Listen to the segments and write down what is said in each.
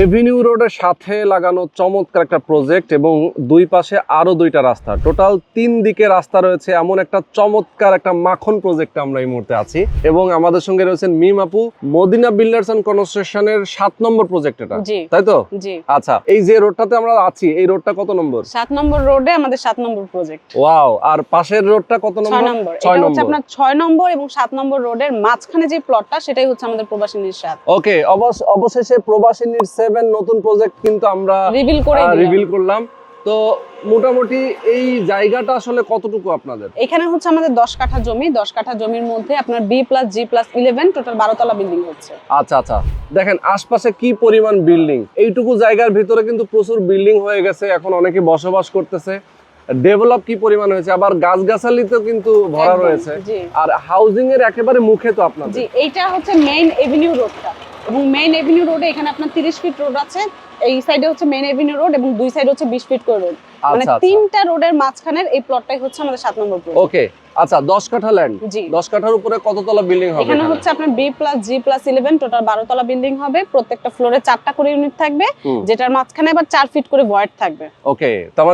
Avenue রোডের সাথে লাগানো চমৎকার একটা প্রজেক্ট এবং দুই পাশে আরও দুইটা রাস্তা। টোটাল তিন দিকে রাস্তা রয়েছে এমন একটা চমৎকার একটা মাখন প্রজেক্ট আমরা এই মুহূর্তে আছি। এবং আমাদের সঙ্গে রয়েছেন মিম আপু মদিনা বিল্ডার্স অ্যান্ড কনস্ট্রাকশনের সাত নম্বর প্রজেক্ট এটা। তাই তো? আচ্ছা এই যে রোডটাতে আমরা আছি এই রোডটা কত নম্বর? সাত নম্বর রোডে আমাদের সাত নম্বর প্রজেক্ট ওয়াও আর পাশের রোডটা কত নম্বর? ছয় এটা নম্বর। আপনার ছয় নম্বর এবং সাত নম্বর রোডের মাঝখানে যে প্লটটা সেটাই হচ্ছে আমাদের প্রবাসী নিঃস্বাদ ওকে অবশেষে প্রবাসিনীর সেভেন নতুন প্রজেক্ট কিন্তু আমরা রিভিল করে রিভিল করলাম। তো মোটামুটি এই জায়গাটা আসলে কতটুকু আপনাদের? এখানে হচ্ছে আমাদের দশ কাঠা জমি। দশ কাঠা জমির মধ্যে আপনার B plus G plus eleven total বারো তলা বিল্ডিং হচ্ছে। আচ্ছা আচ্ছা। দেখেন আশপাশে কি পরিমাণ বিল্ডিং এইটুকু জায়গার ভিতরে কিন্তু প্রচুর বিল্ডিং হয়ে গেছে। এখন অনেকে বসবাস করতেছে। ডেভেলপ কি পরিমাণ হয়েছে? আবার গাছগাছালিতেও কিন্তু ভরা রয়েছে। আর হাউজিং এর একেবারে মুখে তো আপনাদের। জি এইটা হচ্ছে মেইন এভিনিউ রোডটা এবং মেইন এভিনিউ রোডে এখানে আপনার তিরিশ ফিট রোড আছে। এই সাইডে হচ্ছে মেইন এভিনিউ রোড এবং দুই সাইড হচ্ছে বিশ ফিট করে রোড মানে আচ্ছা আচ্ছা। তিনটা রোডের মাঝখানের এই প্লটটাই হচ্ছে আমাদের সাত নম্বর প্লট ওকে আচ্ছা দশ কাঠা ল্যান্ড জি। দশ কাঠার উপরে কততলা বিল্ডিং হবে এখানে হচ্ছে আপনার প্লাস প্লাস ইলেভেন টোটাল বারো তলা বিল্ডিং হবে। প্রত্যেকটা ফ্লোরে চারটা করে ইউনিট থাকবে যেটার মাঝখানে আবার চার ফিট করে ভয়েড থাকবে। ওকে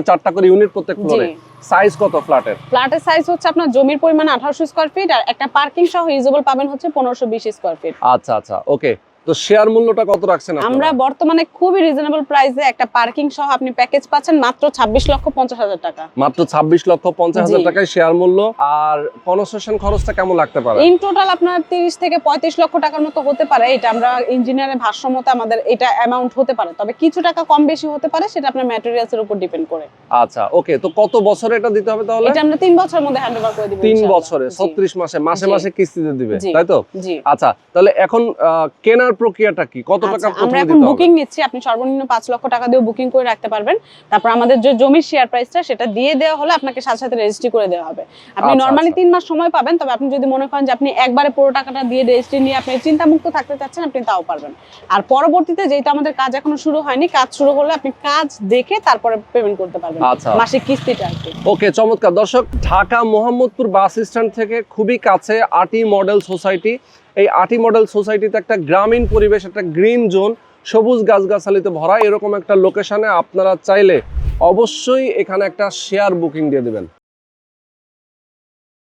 চারটা করে ইউনিট প্রত্যেক ফ্লোরে সাইজ কত ফ্ল্যাটের ফ্ল্যাটের সাইজ হচ্ছে আপনার জমির পরিমাণ আঠারোশো স্কোয়ার ফিট আর একটা পার্কিং সহ ইউজেবল পাবেন হচ্ছে পনেরোশো বিশ স্কোয়ার ফিট আচ্ছা আচ্ছা ওকে। তো শেয়ার মূল্যটা কত রাখছেন আমরা বর্তমানে খুবই রিজনেবল প্রাইসে একটা পার্কিং সহ আপনি প্যাকেজ পাচ্ছেন মাত্র ছাব্বিশ লক্ষ পঞ্চাশ হাজার টাকা। মাত্র ছাব্বিশ লক্ষ পঞ্চাশ হাজার টাকায় শেয়ার মূল্য। আর কনস্ট্রাকশন খরচটা কেমন লাগতে পারে? ইন টোটাল আপনার তিরিশ থেকে পঁয়ত্রিশ লক্ষ টাকার মতো হতে পারে। এটা আমরা ইঞ্জিনিয়ারের আমাদের এটা অ্যামাউন্ট হতে পারে। তবে কিছু টাকা কম বেশি হতে পারে সেটা আপনার ম্যাটেরিয়ালস এর উপর ডিপেন্ড করে। আচ্ছা ওকে তো কত বছরে এটা দিতে হবে তাহলে? এটা আমরা তিন বছরের মধ্যে হ্যান্ড ওভার করে দিব তিন বছরে জি, ছত্রিশ মাসে মাসে মাসে কিস্তিতে দিবে তাই তো? আচ্ছা তাহলে এখন কেনার প্রক্রিয়াটা কি? কত টাকা আচ্ছা, আমরা প্রথমে এখন দিতে হবে? বুকিং নিচ্ছি। আপনি সর্বনিম্ন পাঁচ লক্ষ টাকা দিয়ে বুকিং করে রাখতে পারবেন। তারপর আমাদের যে জমির শেয়ার প্রাইসটা সেটা দিয়ে দেওয়া হলে আপনাকে সাথে সাথে রেজিস্ট্রি করে দেওয়া হবে। আপনি আচ্ছা, নর্মালি আচ্ছা। তিন মাস সময় পাবেন তবে আপনি যদি মনে করেন যে আপনি একবারে পুরো টাকাটা দিয়ে রেজিস্ট্রি নিয়ে আপনি চিন্তামুক্ত থাকতে চাচ্ছেন আপনি তাও পারবেন। আর পরবর্তীতে যেহেতু আমাদের কাজ এখনও শুরু হয়নি কাজ শুরু হলে আপনি কাজ দেখে তারপরে পেমেন্ট করতে পারবেন আচ্ছা মাসিক কিস্তিটা আর কি। ওকে চমৎকার। দর্শক ঢাকা মোহাম্মদপুর বাস স্ট্যান্ড থেকে খুবই কাছে আটি মডেল সোসাইটি এই আটি মডেল সোসাইটিতে একটা গ্রামীণ পরিবেশ একটা গ্রিন জোন সবুজ গাছগাছালিতে ভরা। এরকম একটা লোকেশনে আপনারা চাইলে অবশ্যই এখানে একটা শেয়ার বুকিং দিয়ে দেবেন।